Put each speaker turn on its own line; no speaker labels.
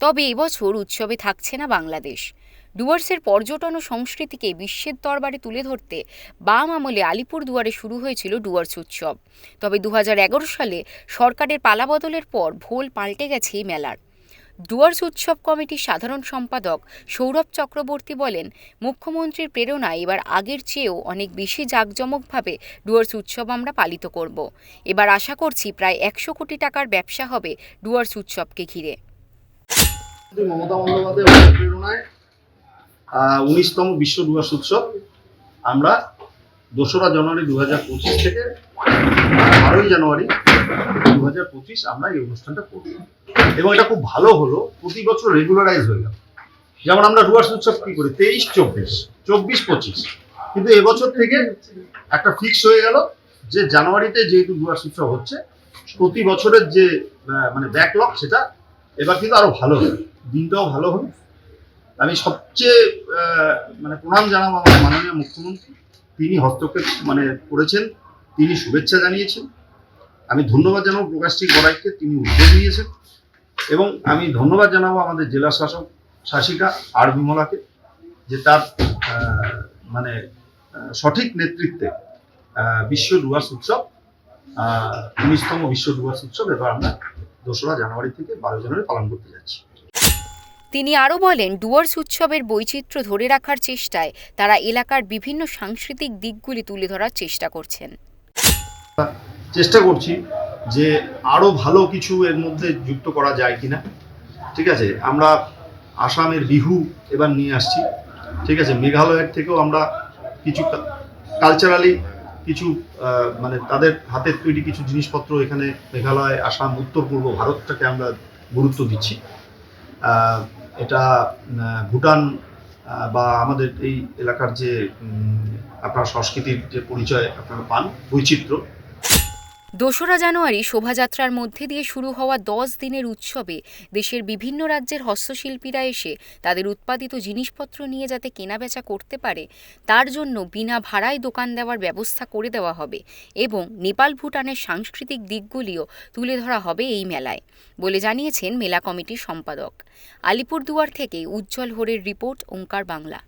তবে এবছর উৎসবে থাকছে না বাংলাদেশ। ডুয়ার্সের পর্যটন ও সংস্কৃতিকে বিশ্বের দরবারে তুলে ধরতে বাম আমলে আলিপুর দুয়ারে শুরু হয়েছিল ডুয়ার্স উৎসব। তবে দু হাজার এগারো সালে সরকারের পালাবদলের পর ভোল পাল্টে গেছে এই মেলার। ডুয়ার্স উৎসব কমিটির সাধারণ সম্পাদক সৌরভ চক্রবর্তী বলেন, মুখ্যমন্ত্রীর প্রেরণায় এবার আগের চেয়েও অনেক বেশি জাঁকজমকভাবে ডুয়ার্স উৎসব আমরা পালিত করব। এবার আশা করছি প্রায় একশো কোটি টাকার ব্যবসা হবে ডুয়ার্স উৎসবকে ঘিরে।
মুখ্যমন্ত্রী মমতা বন্দ্যোপাধ্যায়ের প্রেরণায় উনিশতম বিশ্ব ডুয়ার্স উৎসব আমরা দোসরা জানুয়ারি দু হাজার পঁচিশ থেকে বারোই জানুয়ারি দু হাজার পঁচিশ আমরা এই অনুষ্ঠানটা করব। এবং এটা খুব ভালো হলো, প্রতি বছর রেগুলারাইজ হয়ে গেল। যেমন আমরা ডুয়ার্স উৎসব কি করি? তেইশ, চব্বিশ চব্বিশ, পঁচিশ। কিন্তু এবছর থেকে একটা ফিক্স হয়ে গেল যে জানুয়ারিতে যেহেতু ডুয়ার্স উৎসব হচ্ছে, প্রতি বছরের যে মানে ব্যাকলগ সেটা এবার কিন্তু আরও ভালো হবে, দিনটাও ভালো হবে। আমি সবচেয়ে মানে প্রণাম জানাব আমাদের মাননীয় মুখ্যমন্ত্রী। তিনি হস্তক্ষেপ মানে করেছেন, তিনি শুভেচ্ছা জানিয়েছেন। আমি ধন্যবাদ জানাব প্রকাশটি গড়াইকে তিনি উদ্যোগ নিয়েছেন। এবং আমি ধন্যবাদ জানাব আমাদের জেলা শাসক শাসিকা আর বিমলাকে, যে তার মানে সঠিক নেতৃত্বে বিশ্ব ডুয়ার্স উৎসব উনিশতম বিশ্ব ডুয়ার্স উৎসব এবার আমরা দোসরা জানুয়ারি থেকে বারো জানুয়ারি পালন করতে যাচ্ছি।
তিনি আরও বলেন ডুয়ার্স উৎসবের বৈচিত্র্য ধরে রাখার চেষ্টায় তারা এলাকার বিভিন্ন সাংস্কৃতিক দিকগুলি তুলে ধরার চেষ্টা করছেন।
চেষ্টা করছি যে আরও ভালো কিছু এর মধ্যে যুক্ত করা যায় কিনা। ঠিক আছে আমরা আসামের বিহু এবার নিয়ে আসছি। ঠিক আছে মেঘালয়ের থেকেও আমরা কিছু কালচারালি কিছু মানে তাদের হাতের তৈরি কিছু জিনিসপত্র এখানে মেঘালয়, আসাম, উত্তর, পূর্ব ভারতটাকে আমরা গুরুত্ব দিচ্ছি। এটা ভুটান বা আমাদের এই এলাকার যে আপনার সংস্কৃতির যে পরিচয় আপনারা পান, বৈচিত্র্য
দোসরা জানুয়ারি শোভাযাত্রার মধ্যে দিয়ে শুরু হওয়া দশ দিনের উৎসবে দেশের বিভিন্ন রাজ্যের হস্তশিল্পীরা এসে তাদের উৎপাদিত জিনিসপত্র নিয়ে যাতে কেনাবেচা করতে পারে, তার জন্য বিনা ভাড়ায় দোকান দেওয়ার ব্যবস্থা করে দেওয়া হবে এবং নেপাল ভুটানের সাংস্কৃতিক দিকগুলিও তুলে ধরা হবে এই মেলায়, বলে জানিয়েছেন মেলা কমিটির সম্পাদক। আলিপুরদুয়ার থেকে উজ্জ্বল হোরের রিপোর্ট, ওঙ্কার বাংলা।